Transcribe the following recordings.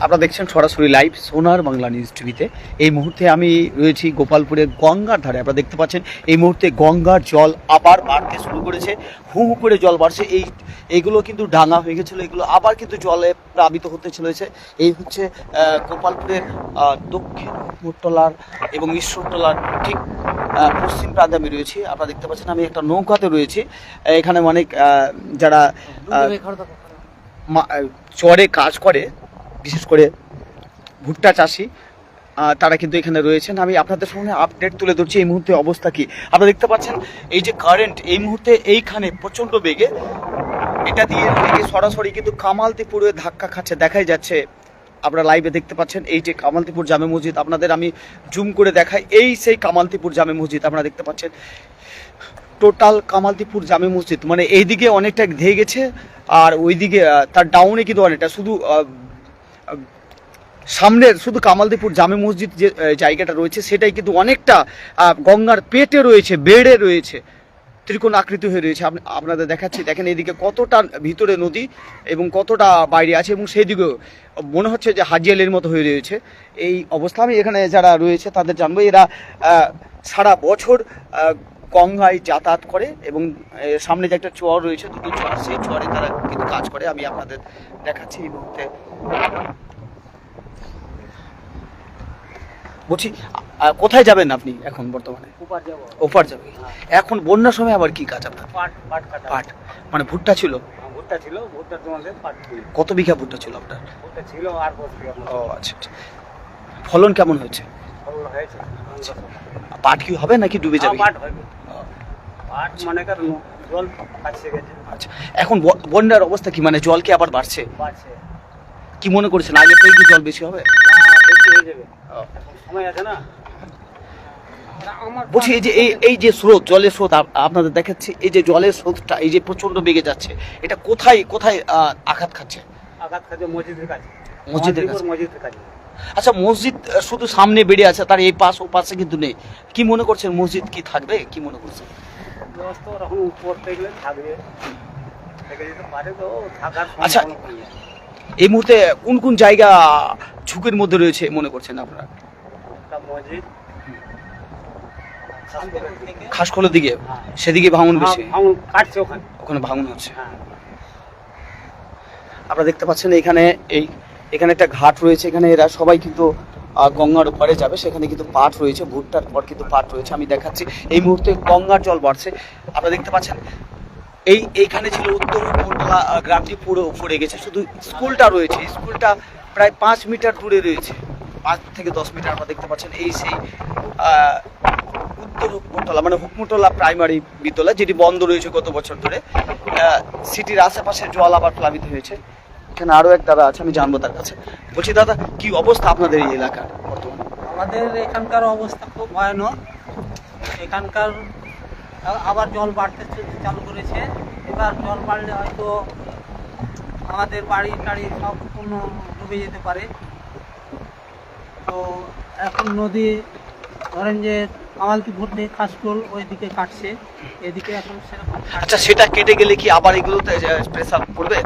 আপনারা দেখছেন সরাসরি লাইভ সোনার বাংলা নিউজ টিভিতে এই মুহূর্তে আমি রয়েছি গোপালপুরের গঙ্গার ধারে। আপনারা দেখতে পাচ্ছেন এই মুহূর্তে গঙ্গার জল আবার বাড়তে শুরু করেছে। হু হু করে জল বাড়ছে। এই এইগুলো কিন্তু ডাঙা হয়ে গেছিল। এগুলো আবার কিন্তু জলে প্লাবিত হতে চলেছে। এই হচ্ছে গোপালপুরের দক্ষিণ হুকুরতলার এবং ঈশ্বরতলার ঠিক পশ্চিম প্রান্তে আমি রয়েছি। আপনারা দেখতে পাচ্ছেন আমি একটা নৌকাতে রয়েছি। এখানে অনেক যারা মা- চরে কাজ করে বিশেষ করে ভুট্টা চাষি তারা কিন্তু এখানে রয়েছেন। আমি আপনাদের সামনে আপডেট তুলে ধরছি এই মুহূর্তে অবস্থা কি। আপনারা দেখতে পাচ্ছেন, এই যে কারেন্ট এই মুহূর্তে এইখানে প্রচণ্ড বেগে, এটা দিয়ে সরাসরি কিন্তু কামালতিপুরে ধাক্কা খাচ্ছে, দেখাই যাচ্ছে। আপনারা লাইভে দেখতে পাচ্ছেন, এই যে কামালতিপুর জামে মসজিদ, আপনাদের আমি জুম করে দেখাই, এই সেই কামালতিপুর জামে মসজিদ, আপনারা দেখতে পাচ্ছেন। টোটাল কামালতিপুর জামে মসজিদ মানে এইদিকে অনেকটা ধেয়ে গেছে, আর ওইদিকে তার ডাউনে কিন্তু অনেকটা, শুধু সামনের শুধু কামালদিপুর জামে মসজিদ যে জায়গাটা রয়েছে, সেটাই কিন্তু অনেকটা গঙ্গার পেটে রয়েছে, বেড়ে রয়েছে, ত্রিকোণ আকৃতি হয়ে রয়েছে। আপনি- আপনাদের দেখাচ্ছি, দেখেন এইদিকে কতটা ভিতরে নদী এবং কতটা বাইরে আছে এবং সেই দিকেও মনে হচ্ছে যে হাজিয়ালের মতো হয়ে রয়েছে। এই অবস্থা, আমি এখানে যারা রয়েছে তাদের জানব, এরা সারা বছর গঙ্গায় যাতায়াত করে এবং সামনে যে একটা চর রয়েছে দুটো চর সেই চরে তারা কিন্তু কাজ করে। আমি আপনাদের দেখাচ্ছি এই মুহূর্তে। বলছি কোথায় যাবেন আপনি এখন বর্তমানে? ওপার যাবে। এখন বন্যার সময় আবার কি কাজ আপনার? পাট মানে ভুট্টা ছিল? হ্যাঁ, ভুট্টা ছিল ভুট্টা তোমাদের কত বিঘা ভুট্টা ছিল আপনার? ভুট্টা ছিল আর ও আচ্ছা আচ্ছা। ফলন কেমন হয়েছে? পাট কি হবে নাকি ডুবে যাবে? হ্যাঁ, পাট হবে। পাট মানে কার জল কাছে গেছে। আচ্ছা এখন বন্যার অবস্থা কি? মানে জল কি আবার বাড়ছে? বাড়ছে। কি মনে করছেন? আগে থেকে কি জল বেশি হবে? বেশি হয়ে যাবে। সময় আছে না? বলছি এই যে এই এই যে স্রোত জলের স্রোত আপনাদের দেখাচ্ছি এই যে জলের স্রোতটা এই যে প্রচণ্ড বেগে যাচ্ছে এটা কোথায় কোথায় আঘাত খাচ্ছে? আঘাত খাচ্ছে মসজিদের কাছে। মসজিদের কাছে? মসজিদের কাছে। আচ্ছা মসজিদ শুধু সামনে বেড়ে আছে তার এই পাশ ও পাশে কিন্তু নেই। কি মনে করছেন মসজিদ কি থাকবে? কি মনে করছেন? আচ্ছা। আছে। এই মুহূর্তে কোন কোন জায়গা ঝুঁকির মধ্যে রয়েছে মনে করছেন আপনারা? খাসকলের দিকে? সেদিকে ভাঙন বেশি। হ্যাঁ, কাটছে ওখানে। ওখানে ভাঙন হচ্ছে। হ্যাঁ। আপনারা দেখতে পাচ্ছেন এখানে এই এখানে একটা ঘাট রয়েছে এখানে এরা সবাই কিন্তু গঙ্গার ওপারে যাবে। সেখানে কিন্তু পাট রয়েছে ভুট্টার পর কিন্তু পাট রয়েছে আমি দেখাচ্ছি। এই মুহূর্তে গঙ্গার জল বাড়ছে আপনারা দেখতে পাচ্ছেন? এই এইখানে ছিল উত্তর আহ, গ্রামটি পুরো উপরে গেছে। শুধু স্কুলটা রয়েছে স্কুলটা প্রায় পাঁচ মিটার দূরে রয়েছে। পাঁচ থেকে দশ মিটার আপনারা দেখতে পাচ্ছেন এই সেই উত্তর হুকমতলা মানে হুকমতলা প্রাইমারি বিদ্যালয় যেটি বন্ধ রয়েছে গত বছর ধরে। সিটির আশেপাশে জল আবার প্লাবিত হয়েছে। এখানে আরও এক দাদা আছে আমি জানব তার কাছে। বলছি দাদা কি অবস্থা আপনাদের এই এলাকার? বর্তমানে। আমাদের এখানকার অবস্থা খুব ভয়ানক। এখানকার আবার জল বাড়তে চালু করেছে। এবার জল বাড়লে হয়তো আমাদের বাড়ি টাড়ি সব পূর্ণ ডুবে যেতে পারে। তো এখন নদী ধরেন যে কামালতি ভুটনি খাসকুল ওইদিকে কাটছে। এদিকে এখন সেরকম আচ্ছা সেটা কেটে গেলে কি আবার এগুলোতে প্রেসার পড়বে?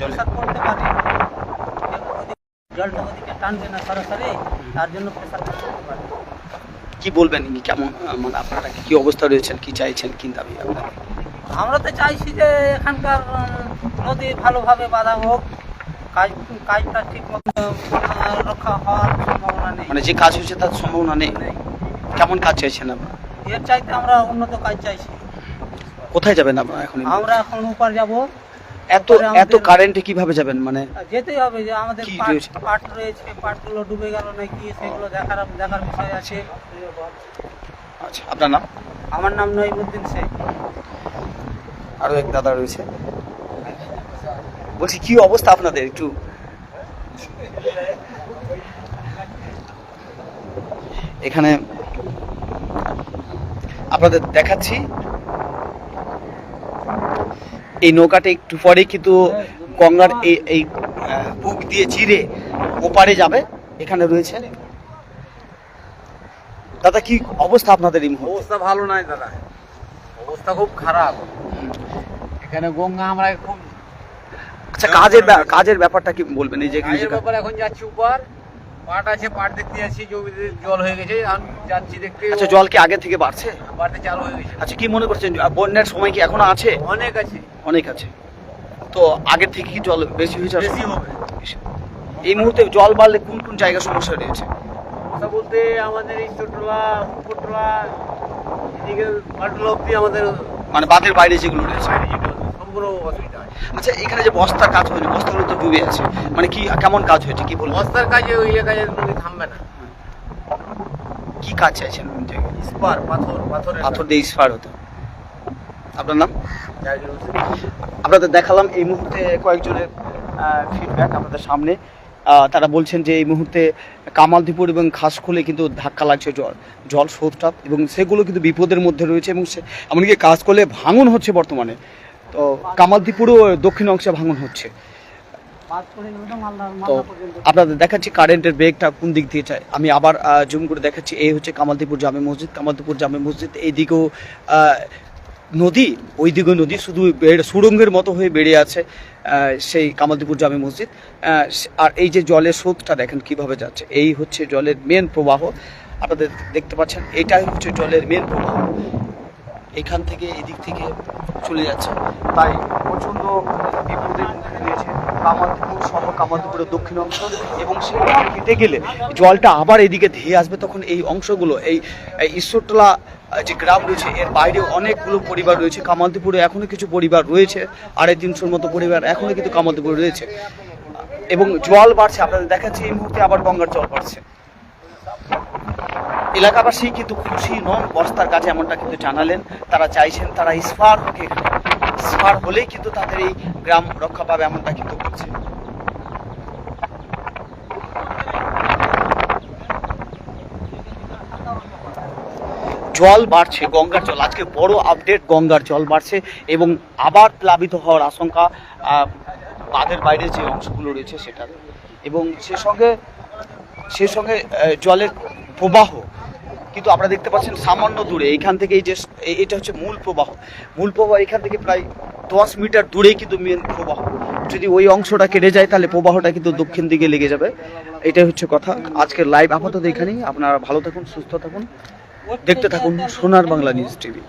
জলে। পড়তে পারে। জলটা ওদিকে টানবে না সরাসরি তার জন্য পারে। কি বলবেন কেমন মানে আপনারা কি অবস্থা রয়েছেন কি চাইছেন কি দাবি আপনাদের? আমরা তো চাইছি যে এখানকার নদী ভালোভাবে বাঁধা হোক কাজ কাজটা ঠিক মতো রক্ষা হওয়ার সম্ভাবনা নেই। মানে যে কাজ তার সম্ভাবনা নেই। নেই। কেমন কাজ চাইছেন আপনারা? এর চাইতে আমরা উন্নত কাজ চাইছি। কোথায় যাবেন আপনারা এখন? আমরা এখন উপর যাব। এত এত কারেন্টে কীভাবে যাবেন? মানে যেতেই হবে যে আমাদের পাট রয়েছে? পাট রয়েছে পাটগুলো ডুবে গেল নাকি সেগুলো দেখার দেখার বিষয় আছে। আচ্ছা আপনার নাম? আমার নাম নইমুদ্দিন শেখ। আরও এক দাদা রয়েছে। বলছি কি অবস্থা আপনাদের? একটু এখানে আপনাদের দেখাচ্ছি। এই নৌকাটা একটু পরে কিন্তু গঙ্গার এই এই বুক দিয়ে চিরে ওপারে যাবে। এখানে রয়েছে। দাদা কি অবস্থা আপনাদের এই মুহূর্তে? অবস্থা ভালো নাই দাদা। অবস্থা খুব খারাপ। এখানে গঙ্গা আমরা খুব আচ্ছা কাজের কাজের ব্যাপারটা কি বলবেন? এই যে ব্যাপার এখন যাচ্ছি উপর। পাট আছে পাট দেখতে যাচ্ছি জমিতে জল হয়ে গেছে এখন যাচ্ছি দেখতে। আচ্ছা জল কি আগে থেকে বাড়ছে? বাড়তে চালু হয়ে গেছে। আচ্ছা কি মনে করছেন বন্যার সময় কি এখনও আছে? অনেক আছে। অনেক আছে। তো আগের থেকে কি জল বেশি হয়েছে? বেশি হবে। এই মুহূর্তে জল বাড়লে কোন কোন জায়গা সমস্যা রয়েছে? কথা বলতে আমাদের এই ছোটলা উপরতলা এদিকে পাটলা অব্দি আমাদের মানে বাঁধের বাইরে যেগুলো রয়েছে। বাইরে অসুবিধা আচ্ছা এখানে যে বস্তার কাজ হয়নি বস্তাগুলো তো ডুবে আছে মানে কি কেমন কাজ হয়েছে কি বলব বস্তার কাজে ওই এলাকায় নদী থামবে না। কি কাজ চাইছেন ইস্পার পাথর পাথরের পাথর দিয়ে ইস্পার হতো আপনার নাম? আপনাদের দেখালাম এই মুহূর্তে কয়েকজনের ফিডব্যাক আপনাদের সামনে। তারা বলছেন যে এই মুহূর্তে কামালদীপুর এবং খাসখোলে কিন্তু ধাক্কা লাগছে জল জল স্রোতটা এবং সেগুলো কিন্তু বিপদের মধ্যে রয়েছে এবং সে এমনকি কাজ করলে ভাঙন হচ্ছে বর্তমানে। তো কামালদীপুরও দক্ষিণ অংশে ভাঙন হচ্ছে। তো আপনাদের দেখাচ্ছি কারেন্টের ব্রেকটা কোন দিক দিয়ে চাই আমি আবার জুম করে দেখাচ্ছি, এই হচ্ছে কামালদীপুর জামে মসজিদ। কামালদীপুর জামে মসজিদ এইদিকেও নদী, ওই দিকে নদী, শুধু সুড়ঙ্গের মতো হয়ে বেড়ে আছে সেই কামালদীপুর জামে মসজিদ। আর এই যে জলের স্রোতটা দেখেন কীভাবে যাচ্ছে, এই হচ্ছে জলের মেন প্রবাহ। আপনাদের দেখতে পাচ্ছেন, এটাই হচ্ছে জলের মেন প্রবাহ। এখান থেকে এদিক থেকে চলে যাচ্ছে। তাই প্রচণ্ড বিপদের মুখে রয়েছে কামালপুর সহ কামালপুরের দক্ষিণ অংশ এবং সেটা কেটে গেলে জলটা আবার এদিকে ধেয়ে আসবে। তখন এই অংশগুলো, এই ঈশ্বরতলা যে গ্রাম রয়েছে, এর বাইরে অনেকগুলো পরিবার রয়েছে। কামালদীপুরে এখনও কিছু পরিবার রয়েছে, আড়াই তিনশোর মতো পরিবার এখনও কিন্তু কামালদীপুরে রয়েছে। এবং জল বাড়ছে, আপনাদের দেখাচ্ছি, এই মুহূর্তে আবার গঙ্গার জল বাড়ছে। এলাকাবাসী কিন্তু খুশি নন, বস্তার কাছে এমনটা কিন্তু জানালেন। তারা চাইছেন, তারা ইস্পার হোক ইস্পার হলেই কিন্তু তাদের এই গ্রাম রক্ষা পাবে এমনটা কিন্তু বলছে। জল বাড়ছে, গঙ্গার জল। আজকে বড় আপডেট গঙ্গার জল বাড়ছে এবং আবার প্লাবিত হওয়ার আশঙ্কা বাঁধের বাইরে যে অংশগুলো রয়েছে সেটা এবং সে সঙ্গে সে সঙ্গে জলের প্রবাহ কিন্তু আপনারা দেখতে পাচ্ছেন সামান্য দূরে, এইখান থেকে এই যে এটা হচ্ছে মূল প্রবাহ। মূল প্রবাহ এখান থেকে প্রায় দশ মিটার দূরেই কিন্তু মেন প্রবাহ। যদি ওই অংশটা কেটে যায়, তাহলে প্রবাহটা কিন্তু দক্ষিণ দিকে লেগে যাবে। এটাই হচ্ছে কথা। আজকের লাইভ আপাতত এখানেই। আপনারা ভালো থাকুন, সুস্থ থাকুন। দেখতে থাকুন সোনার বাংলা নিউজ টিভি